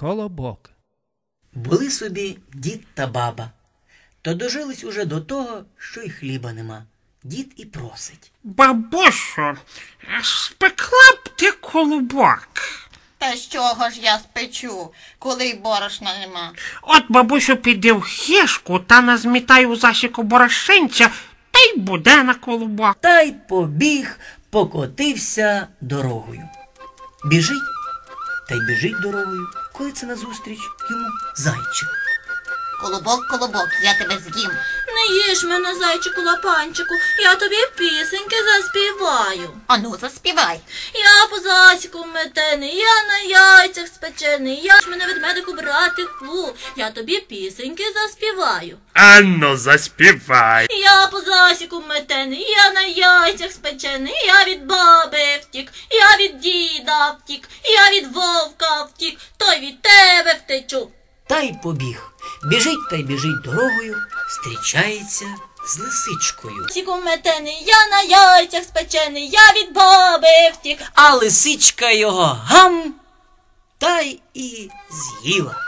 Колобок. Були собі дід та баба, то дожились уже до того, що й хліба нема. Дід і просить. Бабусю, спекла б ти колобок. Та з чого ж я спечу, коли й борошна нема? От бабусю піди в хішку та назмітай у засіку борошенця, та й буде на колобок. Та й побіг, покотився дорогою. Біжить та й біжить дорогою, коли це назустріч йому зайчик. Колобок, колобок, я тебе з'їм. Не їж мене, зайчику лапанчику, я тобі пісеньки заспіваю. Ану, заспівай. Я по засіку метений, я на яйцях спечений, я ж мене ведмедику братику, я тобі пісеньки заспіваю. Анно, заспівай. Я по засіку метений, я на яйцях спечений, я від баби втік, я від діда втік, я від вовка втік, то й від тебе втечу. Та й побіг. Біжить та й біжить дорогою, зустрічається з лисичкою. Сіку метений, я на яйцях спечений, я від баби втік. А лисичка його гам та й і з'їла.